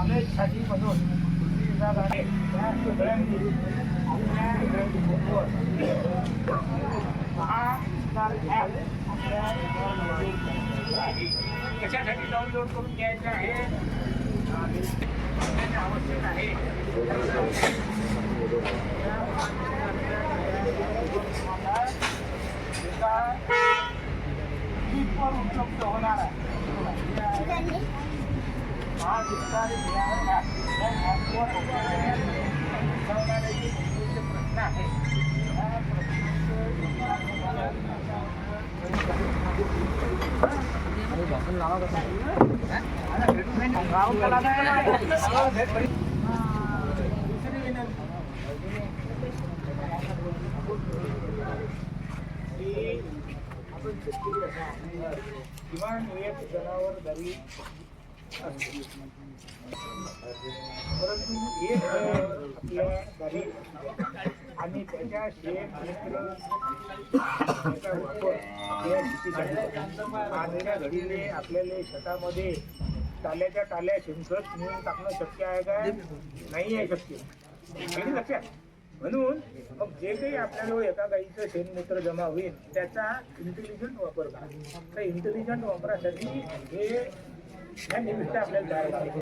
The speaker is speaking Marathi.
नॉलेजसाठी म्हणून कृषी विभागाने त्या सगळ्यांनी आपल्या फोनवर हा विस्तार ॲप आपल्या फोनवर केलेला आहे. कशासाठी डाउनलोड करून घ्यायचं आहे आणि आवश्यक आहे तुम्हाला एका क्लिपवर उपलब्ध होणार आहे प्रश्न आहेत, दुसरी विनंती. आपण शेतकरी असा किमान जनावर घरी परंतु एक आपल्या घरी आणि त्याच्या शेत त्याचा वापर या शेतीसाठी आजच्या घडीने आपल्याला शेतामध्ये टाल्याच्या टाल्या शेणखत मिळून टाकणं शक्य आहे का नाही आहे शक्य आहे लक्षात म्हणून मग जे काही आपल्याला एका गाईचं शेणमूत्र जमा होईल त्याचा इंटेलिजंट वापर करा. त्या इंटेलिजंट वापरासाठी हे Hem de müstahak